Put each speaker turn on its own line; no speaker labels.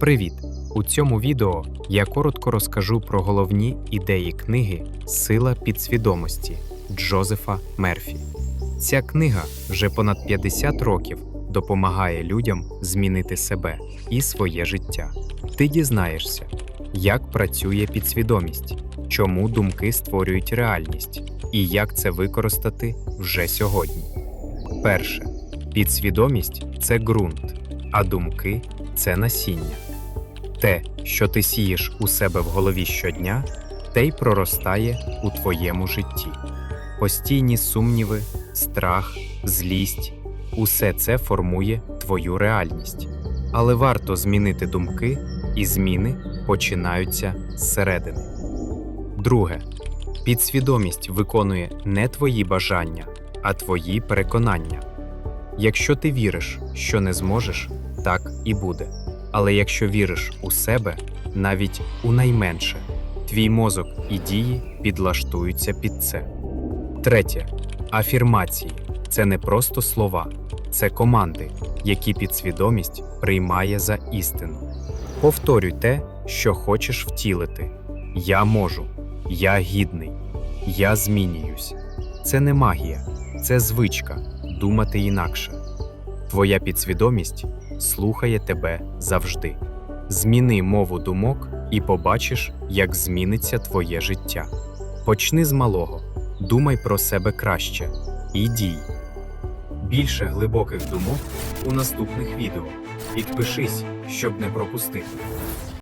Привіт! У цьому відео я коротко розкажу про головні ідеї книги Сила підсвідомості Джозефа Мерфі. Ця книга вже понад 50 років допомагає людям змінити себе і своє життя. Ти дізнаєшся, як працює підсвідомість, чому думки створюють реальність і як це використати вже сьогодні. Перше. Підсвідомість це ґрунт, а думки це насіння. Те, що ти сієш у себе в голові щодня, те й проростає у твоєму житті. Постійні сумніви, страх, злість усе це формує твою реальність. Але варто змінити думки, і зміни починаються зсередини. Друге, підсвідомість виконує не твої бажання, а твої переконання. Якщо ти віриш, що не зможеш, так і буде. Але якщо віриш у себе, навіть у найменше, твій мозок і дії підлаштуються під це. Третє. Афірмації це не просто слова, це команди, які підсвідомість приймає за істину. Повторюй те, що хочеш втілити. Я можу, я гідний, я змінююсь. Це не магія, це звичка думати інакше. Твоя підсвідомість слухає тебе завжди. Зміни мову думок і побачиш, як зміниться твоє життя. Почни з малого, думай про себе краще і дій. Більше глибоких думок у наступних відео. Підпишись, щоб не пропустити.